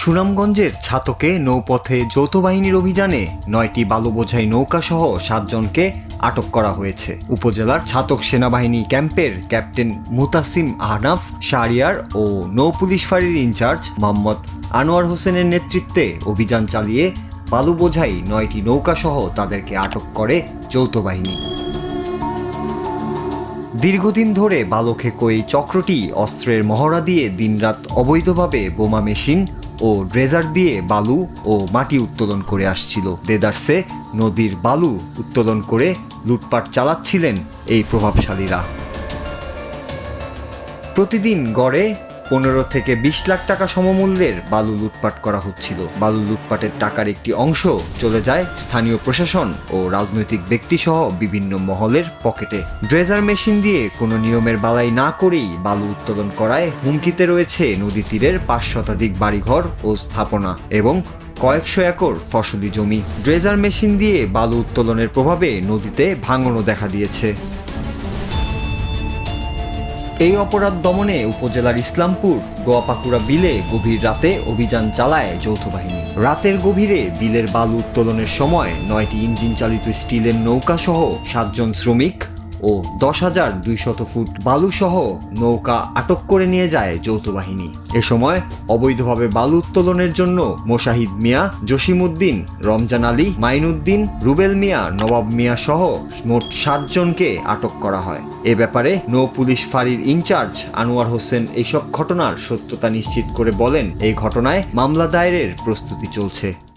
সুনামগঞ্জের ছাতকে নৌপথে যৌথ বাহিনীর অভিযানে নয়টি বালুবোঝাই নৌকা সহ সাতজনকে আটক করা হয়েছে। উপজেলার ছাতক সেনাবাহিনী ক্যাম্পের ক্যাপ্টেন মুতাসিম আহনাফ, শাহরিয়ার ও নৌপুলিশ ফাঁড়ির ইনচার্জ মোহাম্মদ আনোয়ার হোসেনের নেতৃত্বে অভিযান চালিয়ে বালুবোঝাই নয়টি নৌকা সহ তাদেরকে আটক করে যৌথ বাহিনী দীর্ঘদিন ধরে বালখেকো এই চক্রটি অস্ত্রের মহড়া দিয়ে দিনরাত অবৈধভাবে বোমা মেশিন ও ড্রেজার দিয়ে বালু ও মাটি উত্তোলন করে আসছিল। দেদার্সে নদীর বালু উত্তোলন করে লুটপাট চালাচ্ছিলেন এই প্রভাবশালীরা। প্রতিদিন গড়ে পনেরো থেকে বিশ লাখ টাকা সমমূল্যের বালু লুটপাট করা হচ্ছিল। বালু লুটপাটের টাকার একটি অংশ চলে যায় স্থানীয় প্রশাসন ও রাজনৈতিক ব্যক্তিসহ বিভিন্ন মহলের পকেটে। ড্রেজার মেশিন দিয়ে কোনো নিয়মের বালাই না করেই বালু উত্তোলন করায় হুমকিতে রয়েছে নদী তীরের পাঁচ শতাধিক বাড়িঘর ও স্থাপনা এবং কয়েকশো একর ফসলি জমি। ড্রেজার মেশিন দিয়ে বালু উত্তোলনের প্রভাবে নদীতে ভাঙনও দেখা দিয়েছে। এই অপরাধ দমনে উপজেলার ইসলামপুর, গোয়াপাকুড়া বিলে গভীর রাতে অভিযান চালায় যৌথ বাহিনী। রাতের গভীরে বিলের বালু উত্তোলনের সময় নয়টি ইঞ্জিন চালিত স্টিলের নৌকা সহ সাতজন শ্রমিক ও দশ হাজার দুইশত ফুট বালু সহ নৌকা আটক করে নিয়ে যায় যৌথ বাহিনী এ সময় অবৈধভাবে বালু উত্তোলনের জন্য মোশাহিদ মিয়া, জসিমউদ্দিন, রমজান আলী, মাইনুদ্দিন, রুবেল মিয়া, নবাব মিয়া সহ মোট সাতজনকে আটক করা হয়। এ ব্যাপারে নৌ পুলিশ ফাঁড়ির ইনচার্জ আনোয়ার হোসেন এইসব ঘটনার সত্যতা নিশ্চিত করে বলেন, এই ঘটনায় মামলা দায়েরের প্রস্তুতি চলছে।